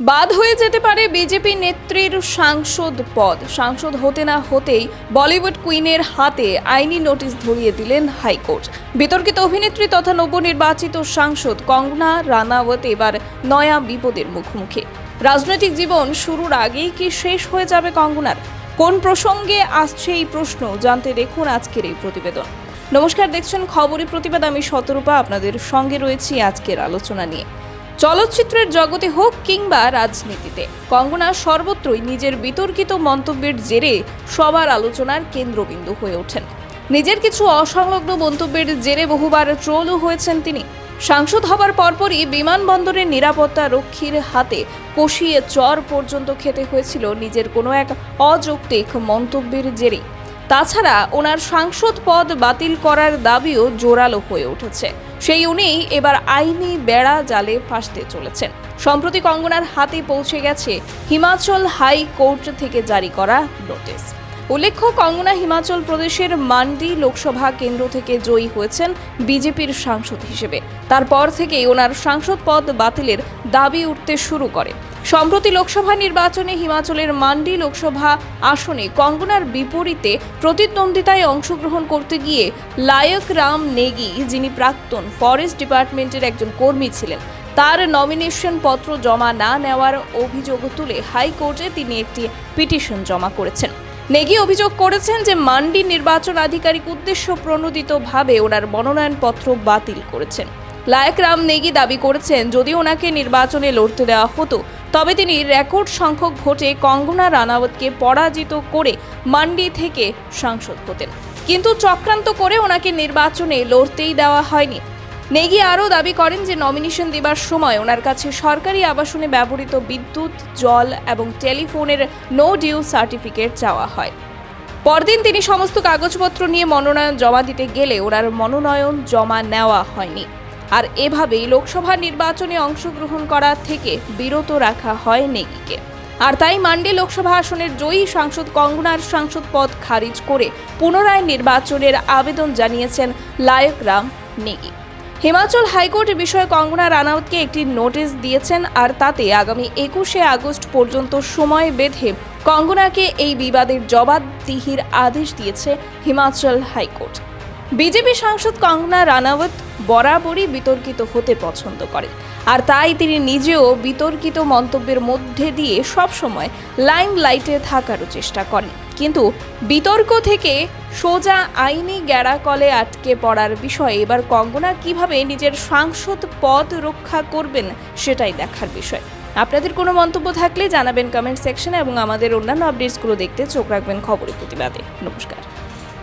বাদ হয়ে যেতে পারে বিজেপি নেত্রীর সাংসদ পদ। সাংসদ হতে না হতেই বলিউড কুইনের হাতে আইনি নোটিশ ধরিয়ে দিলেন হাইকোর্ট। বিতর্কিত অভিনেত্রী তথা নবনির্বাচিত সাংসদ কঙ্গনা রানাওয়াত এবার নয়া বিপদের মুখোমুখি। রাজনৈতিক জীবন শুরুর আগেই কি শেষ হয়ে যাবে কঙ্গনার? কোন প্রসঙ্গে আসছে এই প্রশ্ন জানতে দেখুন আজকের এই প্রতিবেদন। নমস্কার, দেখছেন খবরের প্রতিবাদ আমি শতরূপা আপনাদের সঙ্গে রয়েছি আজকের আলোচনা নিয়ে। চলচ্চিত্রের জগতে হোক কিংবা রাজনীতিতে, কঙ্গনা সর্বত্রই নিজের বিতর্কিত মন্তব্যের জেরে সবার আলোচনার কেন্দ্রবিন্দু হয়ে ওঠেন। নিজের কিছু অসংলগ্ন মন্তব্যের জেরে বহুবার ট্রোলও হয়েছেন তিনি। সাংসদ হবার পরপরই বিমানবন্দরের নিরাপত্তা রক্ষীর হাতে কষিয়ে চর পর্যন্ত খেতে হয়েছিল নিজের কোনো এক অযৌক্তিক মন্তব্যের জেরে তাছাড়া ওনার সাংসদ পদ বাতিল করার দাবিও জোরালো হয়ে উঠেছে। সেই উনিই এবার আইনি বেড়া জালে ফাঁসতে চলেছেন। সম্প্রতি কঙ্গনার হাতে পৌঁছে গেছে হিমাচল হাই কোর্ট থেকে জারি করা নোটিশ। উল্লেখ্য, কঙ্গনা হিমাচল প্রদেশের মান্ডি লোকসভা কেন্দ্র থেকে জয়ী হয়েছেন বিজেপির সাংসদ হিসেবে। তারপর থেকেই ওনার সাংসদ পদ বাতিলের দাবি উঠতে শুরু করে। সম্প্রতি লোকসভা নির্বাচনে হিমাচলের মান্ডি লোকসভা আসনে কঙ্গনার বিপরীতে প্রতিদ্বন্দ্বিতায় অংশগ্রহণ করতে গিয়ে লায়ক রাম নেগি, যিনি প্রাক্তন ফরেস্ট ডিপার্টমেন্টের একজন কর্মী ছিলেন, তার নমিনেশন পত্র জমা না নেওয়ার অভিযোগ তুলে হাইকোর্টে তিনি একটি পিটিশন জমা করেছেন। নেগি অভিযোগ করেছেন যে মান্ডি নির্বাচন আধিকারিক উদ্দেশ্য প্রণোদিতভাবে ওনার মনোনয়নপত্র বাতিল করেছেন। লায়ক রাম নেগি দাবি করেছেন যদি ওনাকে নির্বাচনে লড়তে দেওয়া হতো। তবে তিনি রেকর্ড সংখ্যক ভোটে কঙ্গনা রানাওয়াতকে পরাজিত করে মান্ডি থেকে সাংসদ হতেন। কিন্তু চক্রান্ত করে ওনাকে নির্বাচনে লড়তেই দেওয়া হয়নি। নেগি আরও দাবি করেন যে, নমিনেশন দেবার সময় ওনার কাছে সরকারি আবাসনে ব্যবহৃত বিদ্যুৎ, জল এবং টেলিফোনের নো ডিউ সার্টিফিকেট চাওয়া হয়। পরদিন তিনি সমস্ত কাগজপত্র নিয়ে মনোনয়ন জমা দিতে গেলে ওনার মনোনয়ন জমা নেওয়া হয়নি। আর এভাবেই লোকসভা নির্বাচনে অংশগ্রহণ করা থেকে বিরত রাখা হয় নেগিকে। আর তাই মান্ডে লোকসভা আসনের জয়ী সাংসদ কঙ্গনার সাংসদ পদ খারিজ করে পুনরায় নির্বাচনের আবেদন জানিয়েছেন লায়ক রাম নেগি। হিমাচল হাইকোর্ট বিষয়ে কঙ্গনা রানাউতকে একটি নোটিশ দিয়েছেন আর তাতে আগামী একুশে আগস্ট পর্যন্ত সময় বেঁধে কঙ্গনাকে এই বিবাদের জবাবদিহির আদেশ দিয়েছে হিমাচল হাইকোর্ট। বিজেপি সাংসদ কঙ্গনা রানাওয়াত বরাবরই বিতর্কিত হতে পছন্দ করেন আর তাই তিনি নিজেও বিতর্কিত মন্তব্যের মধ্যে দিয়ে সবসময় লাইম লাইটে থাকারও চেষ্টা করেন। কিন্তু বিতর্ক থেকে সোজা আইনি গ্যাড়াকলে আটকে পড়ার বিষয়ে এবার কঙ্গনা কীভাবে নিজের সাংসদ পদ রক্ষা করবেন সেটাই দেখার বিষয়। আপনাদের কোনো মন্তব্য থাকলে জানাবেন কমেন্ট সেকশনে এবং আমাদের অন্যান্য আপডেটসগুলো দেখতে চোখ রাখবেন খবরের প্রতিবাদে। নমস্কার।